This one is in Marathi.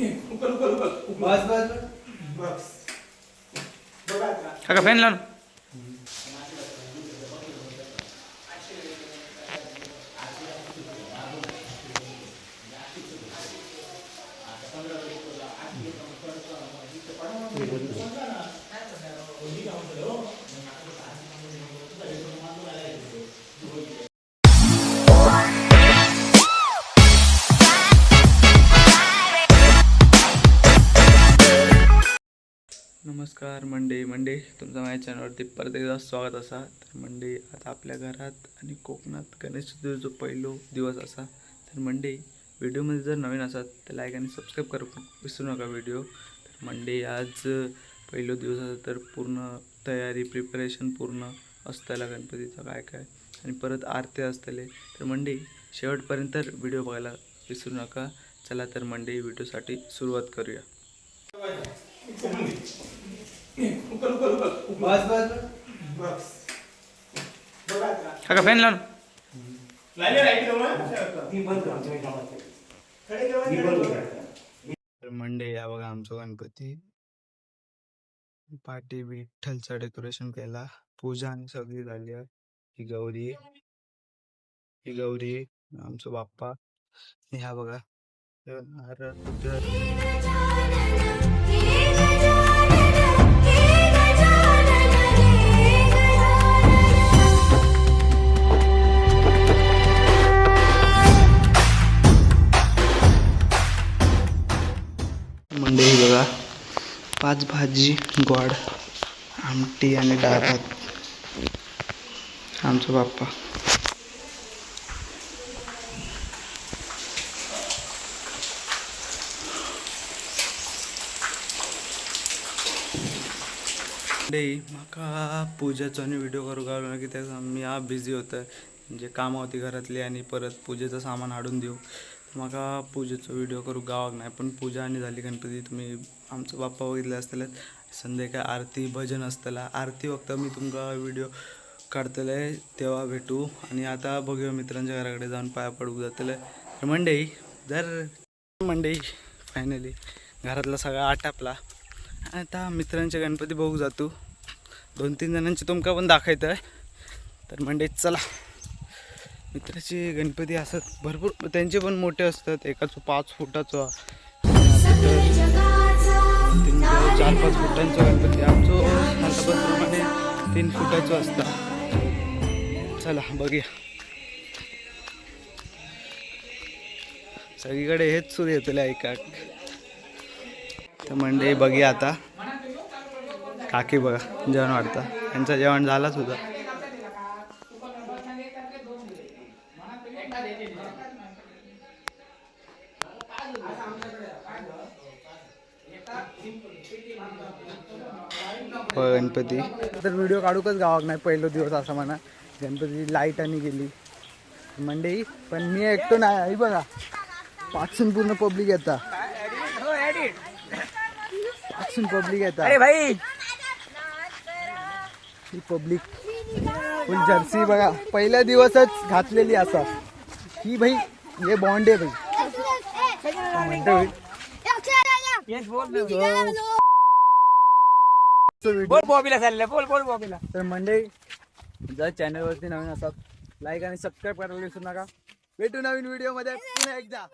बस बस काका फॅन लावून नमस्कार मंडे मंडे. तुमचं माझ्या चॅनलवरती परत एकदा स्वागत असा. तर मंडे आता आपल्या घरात आणि कोकणात गणेश चतुर्थीचा पहिलो दिवस असा तर मंडे व्हिडिओमध्ये जर नवीन असाल तर लाईक आणि सबस्क्राईब करू विसरू नका व्हिडिओ. तर मंडे आज पहिलो दिवस असा तर पूर्ण तयारी प्रिपरेशन पूर्ण असताला गणपतीचं काय काय. आणि परत आरती असतले तर मंडे शेवटपर्यंत व्हिडिओ बघायला विसरू नका. चला तर मंडे व्हिडिओसाठी सुरुवात करूया. बस बस काका फॅन लावून? मंडे या बघा आमचा गणपती. पाठी विठ्ठलचं डेकोरेशन केला. पूजा आणि सगळी झाली आहे. ही गौरी. ही गौरी आमचं बाप्पा. आणि ह्या बघा. बघा. पाच भाजी गोड आमटी आणि डाळ भात. आमचा बाप्पा. म्हाका पूजेचो आणि व्हिडिओ करू गावलो की त्याचा मी हा बिझी होतं म्हणजे कामं होती घरातली आणि परत पूजेचं सामान हाडून देऊ. म्हाका पूजेचो व्हिडिओ करू गावाक नाही पण पूजा आणि झाली गणपती. तुम्ही आमचं बाप्पा बघितले असतले संध्याकाळी आरती भजन असतला. आरती फक्त मी तुमका व्हिडिओ काढतले तेव्हा भेटू. आणि आता बघूया मित्रांच्या घराकडे जाऊन पाया पडू जातले. तर मंडई जर मंडई फायनली घरातला सगळा आटापला आता मित्रांचे गणपती बघू जातो. दोन तीन जणांचे तुमका पण दाखवतं आहे तर मंडई चला. मित्राचे गणपती असतात भरपूर त्यांचे पण मोठे असतात एकाचं पाच फुटाचा. तीन चार पाच फुटांचं गणपती आमचं प्रमाणे तीन फुटाचं असतं. चला बघूया. सगळीकडे हेच सुरू येतो ऐका तर मंडळी बघूया आता. काकी बघा जेवण वाढता. त्यांचं जेवण झालाच होता. गणपती. तर व्हिडिओ काढूकच गावाक नाही पहिलो दिवस असा म्हणा. गणपती लाइट आणि गेली. मंडई पण मी एकटो नाही आई बघा. पाचून पूर्ण पब्लिक येता. पाचून पब्लिक येता. अरे भाई! ही पब्लिक फुल जर्सी बघा. पहिल्या दिवसच घातलेली असा. ही भाई हे बॉन्ड आहे भाई. म्हणतो यश बोल बोल बॉबीला चाललं बोल बोल बॉबीला. तर मंडळी जर चॅनलवरती नवीन असतात लाईक आणि सबस्क्राईब करायला विसरू नका. भेटू नवीन व्हिडिओमध्ये पुन्हा एकदा.